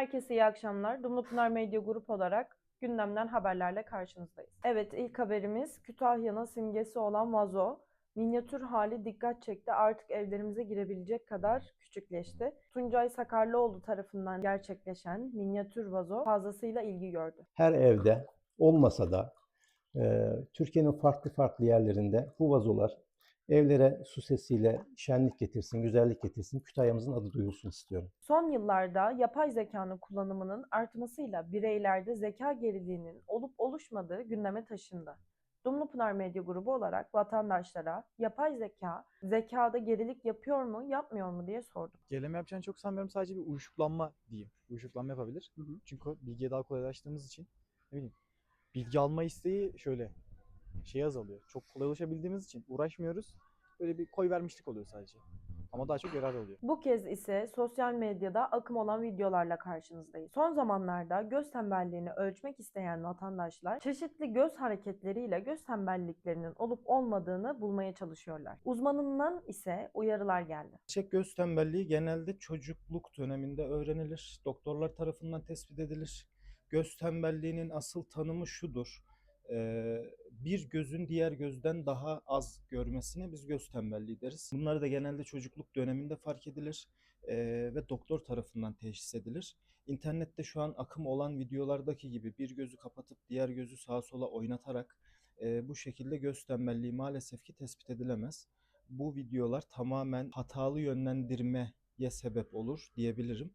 Herkese iyi akşamlar. Dumlupınar Medya Grup olarak gündemden haberlerle karşınızdayız. Evet ilk haberimiz Kütahya'nın simgesi olan vazo. Minyatür hali dikkat çekti. Artık evlerimize girebilecek kadar küçükleşti. Tuncay Sakarlıoğlu tarafından gerçekleşen minyatür vazo fazlasıyla ilgi gördü. her evde olmasa da e, Türkiye'nin farklı farklı yerlerinde bu vazolar evlere su sesiyle şenlik getirsin, güzellik getirsin, Kütahya'mızın adı duyulsun istiyorum. Son yıllarda yapay zekanın kullanımının artmasıyla bireylerde zeka geriliğinin olup oluşmadığı gündeme taşındı. Dumlupınar Medya Grubu olarak vatandaşlara yapay zeka zekada gerilik yapıyor mu, yapmıyor mu diye sorduk. Gerileme yapacağını çok sanmıyorum. Sadece bir uyuşuklanma diyeyim. Uyuşuklanma yapabilir. Hı hı. Çünkü bilgiye daha kolaylaştığımız için ne bileyim bilgi alma isteği şöyle şey azalıyor. Çok kolay ulaşabildiğimiz için uğraşmıyoruz. Böyle bir koy vermişlik oluyor sadece. Ama daha çok yarar oluyor. Bu kez ise sosyal medyada akım olan videolarla karşınızdayız. Son zamanlarda göz tembelliğini ölçmek isteyen vatandaşlar çeşitli göz hareketleriyle göz tembelliklerinin olup olmadığını bulmaya çalışıyorlar. Uzmanından ise uyarılar geldi. Gerçek göz tembelliği genelde çocukluk döneminde öğrenilir. Doktorlar tarafından tespit edilir. Göz tembelliğinin asıl tanımı şudur. Ee, bir gözün diğer gözden daha az görmesine biz göz tembelliği deriz. Bunlar da genelde çocukluk döneminde fark edilir ee, ve doktor tarafından teşhis edilir. İnternette şu an akım olan videolardaki gibi bir gözü kapatıp diğer gözü sağa sola oynatarak e, bu şekilde göz tembelliği maalesef ki tespit edilemez bu videolar tamamen hatalı yönlendirmeye sebep olur diyebilirim.